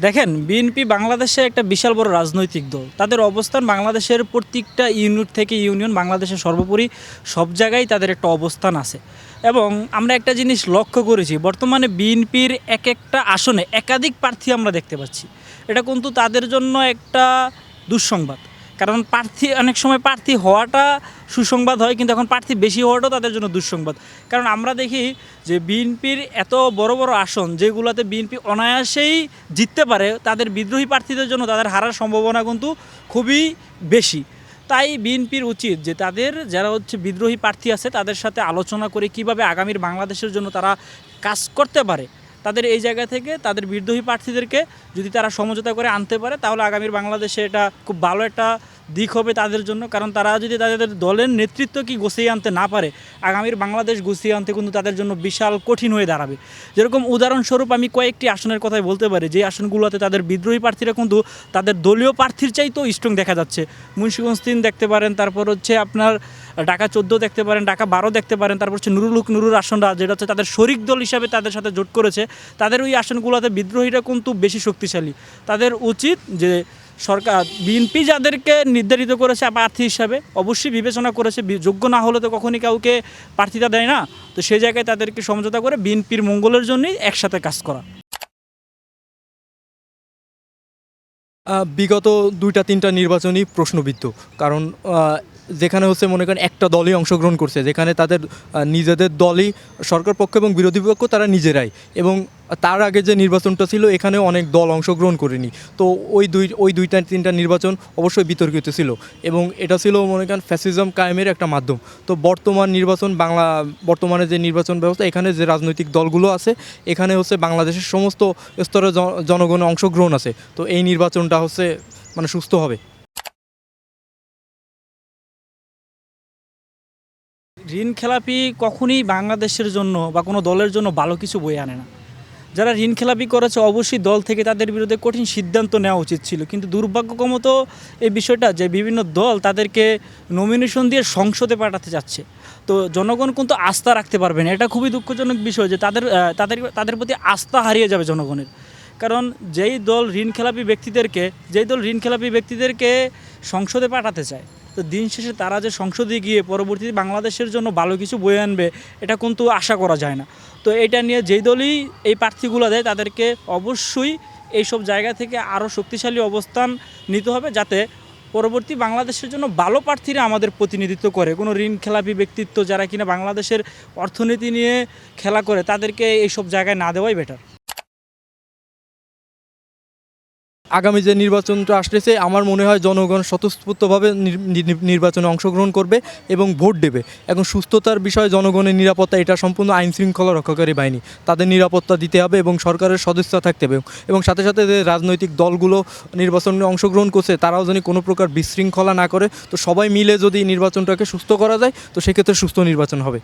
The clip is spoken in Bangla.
দেখেন বিএনপি বাংলাদেশে একটা বিশাল বড় রাজনৈতিক দল। তাদের অবস্থান বাংলাদেশের প্রত্যেকটা ইউনিট থেকে ইউনিয়ন, বাংলাদেশের সর্বোপরি সব জায়গায় তাদের একটা অবস্থান আছে। এবং আমরা একটা জিনিস লক্ষ্য করেছি, বর্তমানে বিএনপির এক একটা আসনে একাধিক প্রার্থী আমরা দেখতে পাচ্ছি। এটা কিন্তু তাদের জন্য একটা দুঃসংবাদ। কারণ প্রার্থী, অনেক সময় প্রার্থী হওয়াটা সুসংবাদ হয়, কিন্তু এখন প্রার্থী বেশি হওয়াটাও তাদের জন্য দুঃসংবাদ। কারণ আমরা দেখি যে বিএনপির এত বড় বড় আসন, যেগুলোতে বিএনপি অনায়াসেই জিততে পারে, তাদের বিদ্রোহী প্রার্থীদের জন্য তাদের হারার সম্ভাবনা কিন্তু খুবই বেশি। তাই বিএনপির উচিত যে তাদের যারা হচ্ছে বিদ্রোহী প্রার্থী আছে, তাদের সাথে আলোচনা করে কীভাবে আগামীর বাংলাদেশের জন্য তারা কাজ করতে পারে। তাদের এই জায়গা থেকে তাদের বিদ্রোহী প্রার্থীদেরকে যদি তারা সমঝোতা করে আনতে পারে, তাহলে আগামীর বাংলাদেশে এটা খুব ভালো একটা দিক হবে তাদের জন্য, কারণ তারা যদি তাদের দলের নেতৃত্ব কি গুছিয়ে আনতে না পারে, আগামীর বাংলাদেশ গুছিয়ে আনতে কিন্তু তাদের জন্য বিশাল কঠিন হয়ে দাঁড়াবে। যেরকম উদাহরণস্বরূপ আমি কয়েকটি আসনের কথাই বলতে পারি, যে আসনগুলোতে তাদের বিদ্রোহী প্রার্থীরা কিন্তু তাদের দলীয় প্রার্থীর চাইতেও স্ট্রং দেখা যাচ্ছে। মুন্সিগঞ্জ তিন দেখতে পারেন, তারপর হচ্ছে আপনার ঢাকা চোদ্দ দেখতে পারেন, ঢাকা বারো দেখতে পারেন, তারপর হচ্ছে নুরুল নুরুর আসনরা যেটা হচ্ছে তাদের শরিক দল হিসাবে তাদের সাথে জোট করেছে। তাদের ওই আসনগুলোতে বিদ্রোহীরা কিন্তু বেশি শক্তিশালী। তাদের উচিত যে সরকার বিএনপি যাদেরকে নির্ধারিত করেছে প্রার্থী হিসাবে, অবশ্যই বিবেচনা করেছে যোগ্য না হলে তো কখনই কাউকে প্রার্থীতা দেয় না। তো সেই জায়গায় তাদেরকে সমঝোতা করে বিএনপির মঙ্গলের জন্যই একসাথে কাজ করা। বিগত দুইটা তিনটা নির্বাচনই প্রশ্নবিদ্ধ। কারণ যেখানে হচ্ছে মনে করেন একটা দলই অংশগ্রহণ করছে, যেখানে তাদের নিজেদের দলই সরকার পক্ষ এবং বিরোধী পক্ষ তারা নিজেরাই। এবং তার আগে যে নির্বাচনটা ছিল, এখানেও অনেক দল অংশগ্রহণ করেনি। তো ওই দুই, ওই দুইটা, তিনটা নির্বাচন অবশ্যই বিতর্কিত ছিল। এবং এটা ছিল মনে করেন ফ্যাসিজম কায়েমের একটা মাধ্যম। তো বর্তমান নির্বাচন বাংলা, বর্তমানে যে নির্বাচন ব্যবস্থা, এখানে যে রাজনৈতিক দলগুলো আছে, এখানে হচ্ছে বাংলাদেশের সমস্ত স্তরের জন- জনগণের অংশগ্রহণ আছে। তো এই নির্বাচনটা হচ্ছে মানে সুস্থ হবে। ঋণ খেলাপি কখনই বাংলাদেশের জন্য বা কোনো দলের জন্য ভালো কিছু বয়ে আনে না। যারা ঋণ খেলাপি করেছে, অবশ্যই দল থেকে তাদের বিরুদ্ধে কঠিন সিদ্ধান্ত নেওয়া উচিত ছিল। কিন্তু দুর্ভাগ্যক্রমত এই বিষয়টা যে বিভিন্ন দল তাদেরকে নমিনেশন দিয়ে সংসদে পাঠাতে যাচ্ছে। তো জনগণ কিন্তু আস্থা রাখতে পারবে না। এটা খুবই দুঃখজনক বিষয় যে তাদের তাদের তাদের প্রতি আস্থা হারিয়ে যাবে জনগণের। কারণ যেই দল ঋণ খেলাপি ব্যক্তিদেরকে, যেই দল ঋণ খেলাপি ব্যক্তিদেরকে সংসদে পাঠাতে চায় তো দিন শেষে তারা যে সংসদে গিয়ে পরবর্তীতে বাংলাদেশের জন্য ভালো কিছু বয়ে আনবে, এটা কিন্তু আশা করা যায় না। তো এটা নিয়ে যেই দলই এই প্রার্থীগুলো দেয়, তাদেরকে অবশ্যই এইসব জায়গা থেকে আরও শক্তিশালী অবস্থান নিতে হবে যাতে পরবর্তী বাংলাদেশের জন্য ভালো প্রার্থীরা আমাদের প্রতিনিধিত্ব করে। কোনো ঋণ খেলাপি ব্যক্তিত্ব যারা কিনা বাংলাদেশের অর্থনীতি নিয়ে খেলা করে, তাদেরকে এইসব জায়গায় না দেওয়াই বেটার আগামী যে নির্বাচনটা আসতেছে, আমার মনে হয় জনগণ স্বতঃস্ফূর্তভাবে নির- নির- নির্বাচনে অংশগ্রহণ করবে এবং ভোট দেবে। এখন সুস্থতার বিষয়ে জনগণের নিরাপত্তা, এটা সম্পূর্ণ আইন শৃঙ্খলা রক্ষাকারী বাহিনী। তাদের নিরাপত্তা দিতে হবে এবং সরকারের সদস্য থাকতে হবে। এবং সাথে সাথে যে রাজনৈতিক দলগুলো নির্বাচনে অংশগ্রহণ করছে, তারাও যেন কোনো প্রকার বিশৃঙ্খলা না করে। তো সবাই মিলে যদি নির্বাচনটাকে সুস্থ করা যায়, তো সেক্ষেত্রে সুস্থ নির্বাচন হবে।